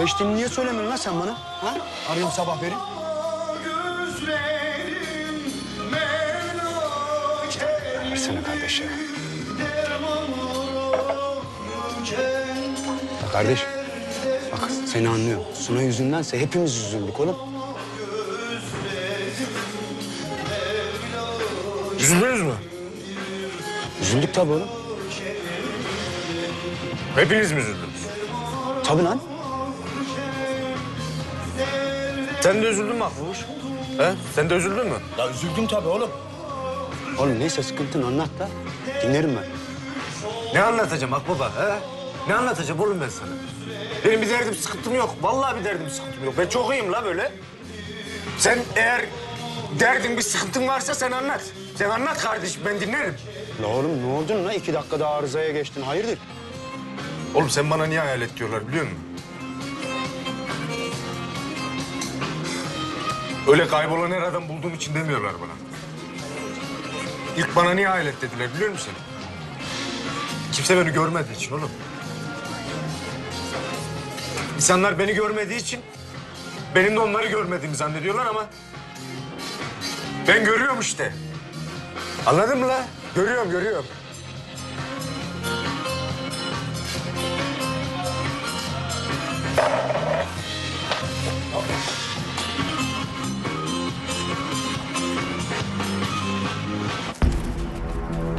beşliğini niye söylemiyorsun lan sen bana? Ha? Arıyorum sabah beri. Versene kardeş ya. Ya kardeş, bak seni anlıyorum. Suna yüzündense hepimiz üzüldük oğlum. Üzüldünüz mü? Üzüldük tabii oğlum. Hepiniz mi üzüldünüz? Tabii lan. Sen de üzüldün mü Makbuş? He? Sen de üzüldün mü? Ya üzüldüm tabii oğlum. Oğlum neyse sıkıntını anlat da dinlerim ben. Ne anlatacağım Akbaba? He? Ne anlatacağım oğlum ben sana? Benim bir derdim sıkıntım yok. Vallahi bir derdim sıkıntım yok. Ben çok iyiyim la böyle. Sen eğer derdin bir sıkıntın varsa sen anlat. Sen anlat kardeşim ben dinlerim. La oğlum ne oldun la? İki dakikada arızaya geçtin. Hayırdır? Oğlum sen bana niye hayalet diyorlar biliyor musun? Öyle kaybolan her adam bulduğum için demiyorlar bana. İlk bana niye alet dediler biliyor musun? Kimse beni görmediği için oğlum. İnsanlar beni görmediği için benim de onları görmediğimi zannediyorlar ama ben görüyorum işte. Anladın mı la? Görüyorum, görüyorum. Oh.